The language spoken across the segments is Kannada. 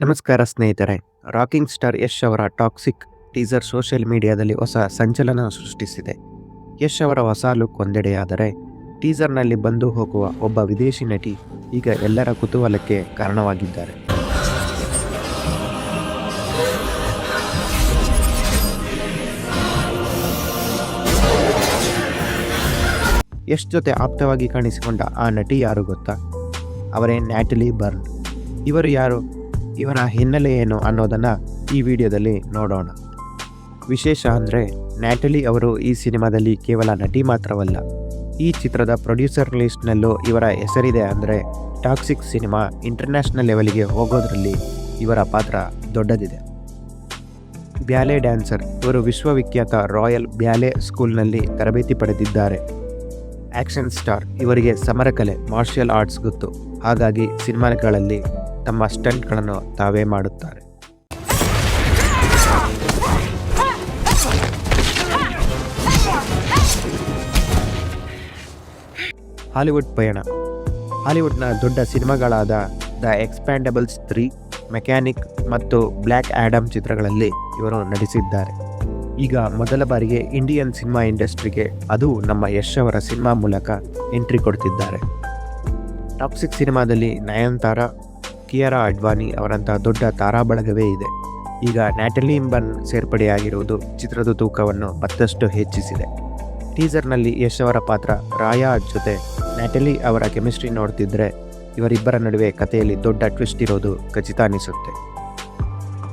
ನಮಸ್ಕಾರ ಸ್ನೇಹಿತರೆ. ರಾಕಿಂಗ್ ಸ್ಟಾರ್ ಯಶ್ ಅವರ ಟಾಕ್ಸಿಕ್ ಟೀಸರ್ ಸೋಷಿಯಲ್ ಮೀಡಿಯಾದಲ್ಲಿ ಹೊಸ ಸಂಚಲನ ಸೃಷ್ಟಿಸಿದೆ. ಯಶ್ ಅವರ ಹೊಸ ಲುಕ್ ಒಂದೆಡೆಯಾದರೆ ಟೀಸರ್ನಲ್ಲಿ ಬಂದು ಹೋಗುವ ಒಬ್ಬ ವಿದೇಶಿ ನಟಿ ಈಗ ಎಲ್ಲರ ಕುತೂಹಲಕ್ಕೆ ಕಾರಣವಾಗಿದ್ದಾರೆ. ಯಶ್ ಜೊತೆ ಆಪ್ತವಾಗಿ ಕಾಣಿಸಿಕೊಂಡ ಆ ನಟಿ ಯಾರು ಗೊತ್ತಾ? ಅವರೇ ನ್ಯಾಟಲಿ ಬರ್ನ್. ಇವರು ಯಾರು? ಇವರ ಹಿನ್ನೆಲೆ ಏನು ಅನ್ನೋದನ್ನು ಈ ವಿಡಿಯೋದಲ್ಲಿ ನೋಡೋಣ. ವಿಶೇಷ ಅಂದರೆ, ನ್ಯಾಟಲಿ ಅವರು ಈ ಸಿನಿಮಾದಲ್ಲಿ ಕೇವಲ ನಟಿ ಮಾತ್ರವಲ್ಲ, ಈ ಚಿತ್ರದ ಪ್ರೊಡ್ಯೂಸರ್ ಲಿಸ್ಟ್ನಲ್ಲೂ ಇವರ ಹೆಸರಿದೆ ಅಂದರೆ, ಟಾಕ್ಸಿಕ್ ಸಿನಿಮಾ ಇಂಟರ್ನ್ಯಾಷನಲ್ ಲೆವೆಲ್ಗೆ ಹೋಗೋದ್ರಲ್ಲಿ ಇವರ ಪಾತ್ರ ದೊಡ್ಡದಿದೆ. ಬ್ಯಾಲೆ ಡ್ಯಾನ್ಸರ್, ಇವರು ವಿಶ್ವವಿಖ್ಯಾತ ರಾಯಲ್ ಬ್ಯಾಲೆ ಸ್ಕೂಲ್ನಲ್ಲಿ ತರಬೇತಿ ಪಡೆದಿದ್ದಾರೆ. ಆ್ಯಕ್ಷನ್ ಸ್ಟಾರ್, ಇವರಿಗೆ ಸಮರಕಲೆ, ಮಾರ್ಷಿಯಲ್ ಆರ್ಟ್ಸ್ ಗೊತ್ತು, ಹಾಗಾಗಿ ಸಿನಿಮಾಗಳಲ್ಲಿ ತಮ್ಮ ಸ್ಟಂಟ್ಗಳನ್ನು ತಾವೇ ಮಾಡುತ್ತಾರೆ. ಹಾಲಿವುಡ್ ಪಯಣ. ಹಾಲಿವುಡ್ನ ದೊಡ್ಡ ಸಿನಿಮಾಗಳಾದ ದ ಎಕ್ಸ್ಪ್ಯಾಂಡಬಲ್ಸ್ ತ್ರೀ, ಮೆಕ್ಯಾನಿಕ್ ಮತ್ತು ಬ್ಲ್ಯಾಕ್ ಆ್ಯಡಮ್ ಚಿತ್ರಗಳಲ್ಲಿ ಇವರು ನಟಿಸಿದ್ದಾರೆ. ಈಗ ಮೊದಲ ಬಾರಿಗೆ ಇಂಡಿಯನ್ ಸಿನಿಮಾ ಇಂಡಸ್ಟ್ರಿಗೆ ಅದು ನಮ್ಮ ಯಶ್ ಅವರ ಸಿನಿಮಾ ಮೂಲಕ ಎಂಟ್ರಿ ಕೊಡ್ತಿದ್ದಾರೆ. ಟಾಕ್ಸಿಕ್ ಸಿನಿಮಾದಲ್ಲಿ ನಯನ್ತಾರ ಕಿಯಾರಾ ಅಡ್ವಾನಿ ಅವರಂತಹ ದೊಡ್ಡ ತಾರಾ ಬಳಗವೇ ಇದೆ. ಈಗ ನ್ಯಾಟಲಿ ಇಂಬನ್ ಸೇರ್ಪಡೆಯಾಗಿರುವುದು ಚಿತ್ರದ ತೂಕವನ್ನು ಮತ್ತಷ್ಟು ಹೆಚ್ಚಿಸಿದೆ. ಟೀಸರ್ನಲ್ಲಿ ಯಶ್ ಅವರ ಪಾತ್ರ ರಾಯಾ ಜೊತೆ ನ್ಯಾಟಲಿ ಅವರ ಕೆಮಿಸ್ಟ್ರಿ ನೋಡ್ತಿದ್ರೆ ಇವರಿಬ್ಬರ ನಡುವೆ ಕಥೆಯಲ್ಲಿ ದೊಡ್ಡ ಟ್ವಿಸ್ಟ್ ಇರೋದು ಖಚಿತ ಅನಿಸುತ್ತೆ.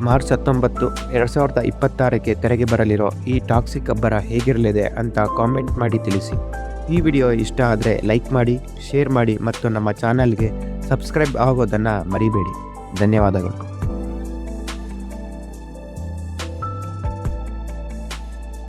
ಮಾರ್ಚ್ ಹತ್ತೊಂಬತ್ತು, ಎರಡು ಸಾವಿರದ ಇಪ್ಪತ್ತಾರಕ್ಕೆ ತೆರೆಗೆ ಬರಲಿರೋ ಈ ಟಾಕ್ಸಿಕ್ ಅಬ್ಬರ ಹೇಗಿರಲಿದೆ ಅಂತ ಕಾಮೆಂಟ್ ಮಾಡಿ ತಿಳಿಸಿ. ಈ ವಿಡಿಯೋ ಇಷ್ಟ ಆದರೆ ಲೈಕ್ ಮಾಡಿ, ಶೇರ್ ಮಾಡಿ ಮತ್ತು ನಮ್ಮ ಚಾನಲ್ಗೆ ಸಬ್ಸ್ಕ್ರೈಬ್ ಆಗೋದನ್ನು ಮರಿಬೇಡಿ. ಧನ್ಯವಾದಗಳು.